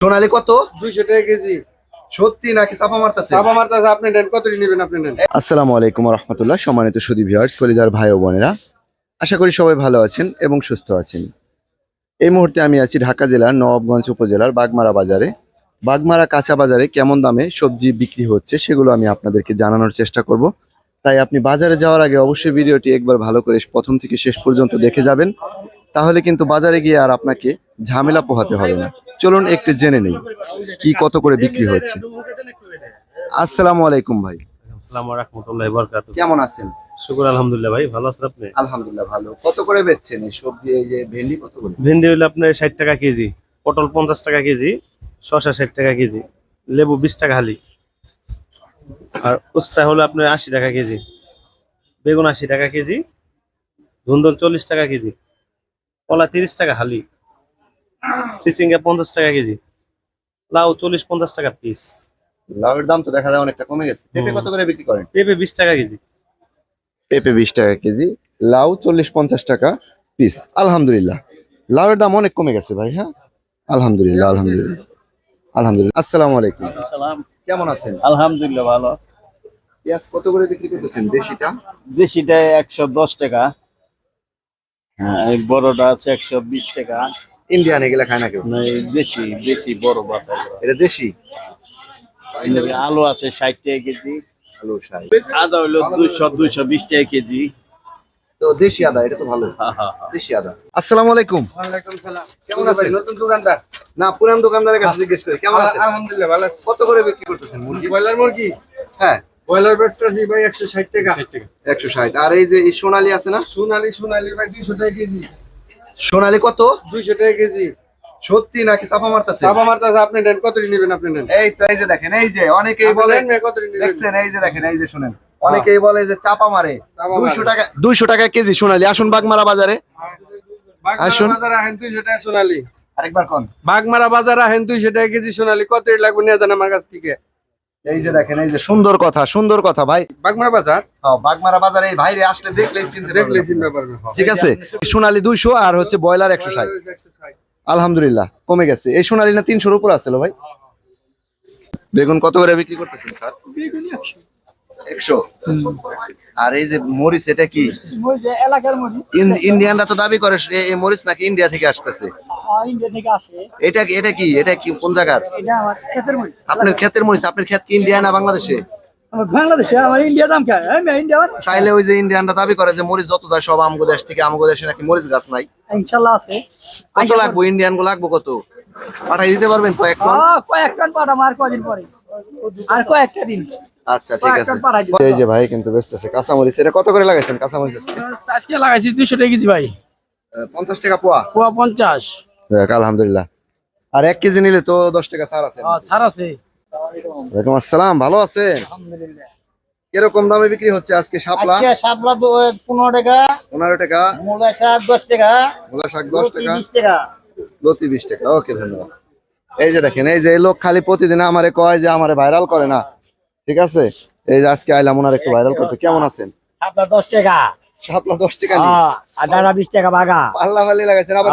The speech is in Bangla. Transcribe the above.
সোনালি কত? দুইশো টাকা কেজি। সত্যি নাকি চাপা মারতেছে চাপা মারতেছে আপনি নেন কত নেবেন আপনি নেন? আসসালামু আলাইকুম রহমতুল্লাহ সম্মানিত সুদী ভিউয়ার্স কলিজার ভাই ও বোনেরা। আশা করি সবাই ভালো আছেন এবং সুস্থ আছেন। এই মুহূর্তে আমি আছি ঢাকা জেলার নবাবগঞ্জ উপজেলার বাগমারা বাজারে। বাগমারা কাঁচা বাজারে কেমন দামে সবজি বিক্রি হচ্ছে সেগুলো আমি আপনাদেরকে জানানোর চেষ্টা করব। তাই আপনি বাজারে যাওয়ার আগে অবশ্যই ভিডিওটি একবার ভালো করে প্রথম থেকে শেষ পর্যন্ত দেখে যাবেন। তাহলে কিন্তু বাজারে গিয়ে আর আপনাকে ঝামেলা পোহাতে হবে না। চলুন একটু জেনে নেই কি কত করে বিক্রি হচ্ছে। আসসালামু আলাইকুম ভাই। কেমন আছেন? শুকুর আলহামদুলিল্লাহ ভাই ভালো আছেন আপনি? আলহামদুলিল্লাহ ভালো। কত করে বেচছেন এই সবজি এই যে ভেন্ডি কত করে? ভেন্ডি হইলে আপনার ষাট টাকা কেজি পটল পঞ্চাশ টাকা কেজি শসা ষাট টাকা কেজি লেবু বিশ টাকা হালি। আর উস্তা হলো আপনার আশি টাকা কেজি বেগুন আশি টাকা কেজি ধুন্দন চল্লিশ টাকা কেজি কলা তিরিশ টাকা হালি। সিসিঙ্গা পঞ্চাশ টাকা কেজি। লাউ চল্লিশ পঞ্চাশ টাকা পিস লাউয়ের দাম তো দেখা যায় অনেকটা কমে গেছে। পেঁপে কত করে বিক্রি করেন? পেঁপে বিশ টাকা কেজি। পেঁপে বিশ টাকা কেজি লাউ চল্লিশ পঞ্চাশ টাকা পিস আলহামদুলিল্লাহ। লাউয়ের দাম অনেক কমে গেছে ভাই হ্যাঁ? আলহামদুলিল্লাহ আলহামদুলিল্লাহ। আলহামদুলিল্লাহ। আসসালামু আলাইকুম। কেমন আছেন? আলহামদুলিল্লাহ ভালো। পেঁয়াজ কত করে বিক্রি করতেছেন দেশিটা? দেশিটা একশো দশ টাকা। হ্যাঁ বড়টা আছে একশো বিশ টাকা। ইন্ডিয়ান এগুলা খায় না কেউ না, এই দেশি দেশি বড় বাতা এটা দেশি? আলু আছে ষাট টাকা কেজি। আলু শাই আদা হইল দুইশো দুইশো বিশ টাকা কেজি। তো দেশি আদা এটা তো ভালো। হা, হা, হা। দেশি আদা। আসসালামু আলাইকুম। সালাম। কেমন আছেন? নতুন দোকানদার? না পুরান দোকানদারের কাছে জিজ্ঞেস করি কেমন আছেন? আলহামদুলিল্লাহ ভালো আছি। কত করে বিক্রি করতেছেন মুরগি? ব্রয়লার মুরগি? হ্যাঁ। ব্রয়লার বেচতেছি ভাই একশো ষাট টাকা। একশো ষাট। আর এই যে এই সোনালি আছে না? সোনালি সোনালি ভাই দুইশো টাকা কেজি। সোনালি কত? দুইশো টাকা কেজি। সত্যি নাকি চাপা মারতেছে? চাপা মারতেছে আপনি নেন কত নেবেন আপনি নেন। এই তো এই যে দেখেন এই যে অনেকেই বলে দেখছেন এই যে দেখেন এই যে শুনেন। অনেকেই বলে যে চাপা মারে। দুইশো টাকা দুইশো টাকা কেজি সোনালি। আসুন বাগমারা বাজারে। আসুন। বাজার দুইশো টাকা সোনালি। আরেকবার কোন। বাগমারা বাজার আহেন দুইশো টাকা কেজি সোনালি। কত লাগবে নিয়ে যান আমার কাছ থেকে। এই যে দেখেন এই যে সুন্দর কথা সুন্দর কথা ভাই। বাগমারা বাজার? হ্যাঁ, বাগমারা বাজার এই ভাইরে আসলে দেখলেই চিনতে দেখলে চিনতে। পারবেন হ্যাঁ। ঠিক আছে? সোনালী দুইশো আর হচ্ছে ব্রয়লার একশো ষাট। আলহামদুলিল্লাহ কমে গেছে। এই সোনালী না তিনশোর উপর আসছিল ভাই? বেগুন কত করে বিক্রি করতেছেন স্যার? একশো। আর এই যে মরিচ এটা কি? ইন্ডিয়ানরা তো দাবি করে এই মরিচ নাকি ইন্ডিয়া থেকে আসতেছে। ইন্ডিয়া থেকে আসে। এটা কি এটা কি? এটা কি কোন জায়গার? এটা আমার ক্ষেতের মধ্যে আপনার ক্ষেতের মরিচ আপনার ক্ষেত কি ইন্ডিয়া না বাংলাদেশে? আমার বাংলাদেশে আমার ইন্ডিয়া দাম খায় আমি ইন্ডিয়া তাইলে ওই যে ইন্ডিয়ানরা দাবি করে যে মরিচ যত যায় সব আমগো দেশ থেকে আমগো দেশে নাকি মরিচ গাছ নাই। আছে। কত লাগবো? ইন্ডিয়ান গো লাগবো কত? পাঠাই দিতে পারবেন কয়েক টন? কয়েক টন পাঠাবো আর কদিন পরে। আর কয়েকটা দিন। আচ্ছা ঠিক আছে। টন পাঠাই দিবো। এই যে ভাই কিন্তু বেচতেছে কাঁচামরিচ। এটা কত করে লাগাইছেন? কাঁচামরিচ আজকে? আজকে লাগাইছি দুইশো টাকা কেজি ভাই। টাকা পোয়া? পোয়া পঞ্চাশ। যাক, আলহামদুলিল্লাহ। আর এক কেজি নিলে তো দশ টাকা ছাড় আছে। ছাড় আছে। ওয়ালাইকুম আসসালাম ভালো আছেন? কীরকম দামে বিক্রি হচ্ছে আজকে শাপলা? আজকে শাপলা পনেরো টাকা। পনেরো টাকা। মূলা শাক দশ টাকা। মূলা শাক দশ টাকা। বিশ টাকা। লতি বিশ টাকা ওকে ধন্যবাদ। এই যে দেখেন এই যে লোক খালি প্রতিদিন আমারে কয় যে আমারে ভাইরাল করে না। ঠিক আছে? এই যে আজকে আইলাম ওনার একটু ভাইরাল করতে। কেমন আছেন? শাপলা দশ টাকা। শাপলা দশ টাকা আর দাদা বিশ টাকা বাগা পাল্লা পাল্লি লাগাইছেন আবার